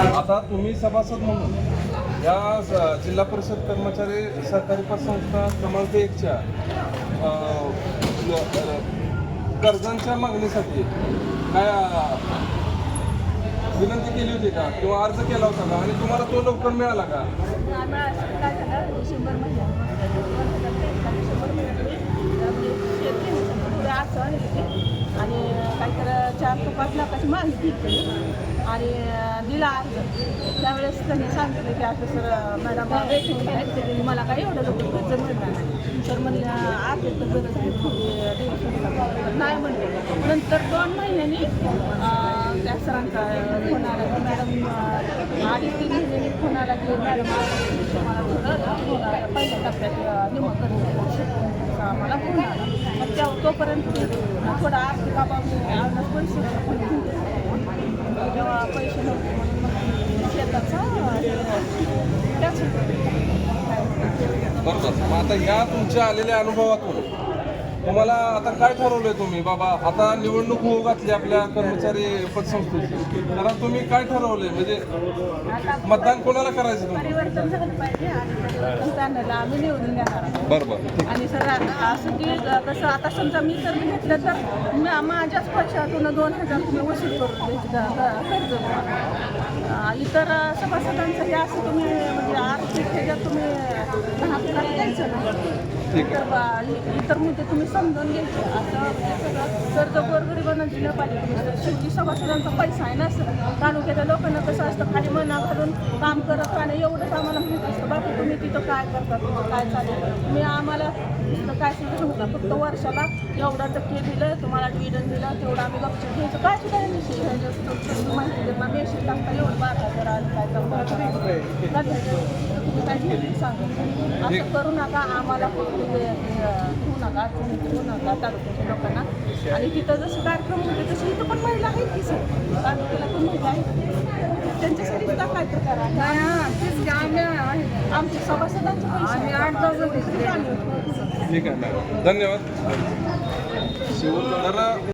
आता तुम्ही सभासद म्हणून या जिल्हा परिषद कर्मचारी सहकारी पतसंस्था क्रमांक एकच्या कर्जांच्या मागणीसाठी काय विनंती केली होती का? किंवा अर्ज केला होता का? आणि तुम्हाला तो लवकर मिळाला का आम्हाला असं काय झालं डिसेंबर महिन्यात डिसेंबर महिन्यामध्ये शेती पुढे असं आली होती आणि काहीतरी चार ते पाच लाखाची माहिती दिली आणि दिला अर्ज. त्यावेळेस त्यांनी सांगितलं की आता सर मॅडम वेटिंग आहे. मला काही एवढं लवकर कर्ज मिळणार नाही. तर म्हणलं तर गरज आहे, नाही म्हणते नंतर दोन महिन्यांनी त्या सरांचा फोन आला की मॅडम आधी अडीच तीन महिन्यांनी फोन आला की मॅडम मला थोडं पहिल्या टप्प्यात निमक करून आम्हाला फोन आला मग त्या तोपर्यंत थोडा आर्थिक अभाव पैसे जेव्हा पैसे नव्हते म्हणून शेताचा त्याच बरोबर. मग आता या तुमच्या आलेल्या अनुभवातून तुम्हाला आता काय ठरवलंय तुम्ही? बाबा आता निवडणूक होऊ घातली आपल्या कर्मचारी पतसंस्थेची तर तुम्ही काय ठरवलंय? म्हणजे मतदान कोणाला करायचं परिवर्तन झालं पाहिजे आणि परिवर्तन आम्ही निवडून देणार आहोत. बरोबर आणि सर असं की कसं आता समजा मी कर्ज घेतलं तर मी माझ्याच पैशातून दोन हजार तुम्ही वसूल करून द्यायची ग- कर्ज. अं, इतर सभासदांचं हे असं तुम्ही म्हणजे आर्थिक ह्याच्यात तुम्ही द्यायचं नाही. इतर इतर मुद्दे तुम्ही समजून घ्यायचे. असं म्हणजे सगळं कर्ज गोरगरिबांना दिलं पाहिजे तुम्ही तर शेवटी सभासदांचा पैसा आहे ना सर तालुक्याच्या लोकांना कसं असतं? खाली मना काम करत राहणं एवढंच आम्हाला माहीत असतं. बापू तुम्ही तिथं काय करता तुमचं काय चालेल तुम्ही आम्हाला काय सुद्धा सांगता फक्त वर्षाला एवढा टक्के दिलं तुम्हाला डिव्हिडन दिलं तेवढं आम्ही लक्ष घ्यायचं. काय सुद्धा माहिती देत ना मेसेज टाकता एवढं बारा हजार काय तुम्ही काय सांगा असं करू नका आम्हाला फक्त घेऊ नका तुम्ही घेऊ नका तालुक्याच्या लोकांना. आणि तिथं जसं कार्यक्रम होते तसं इथं पण महिला आहेत की सर? तालुक्याला पण महिला आहेत. काय करा. आमच्या सभासदांचे आम्ही आठ ठीक आहे धन्यवाद. तर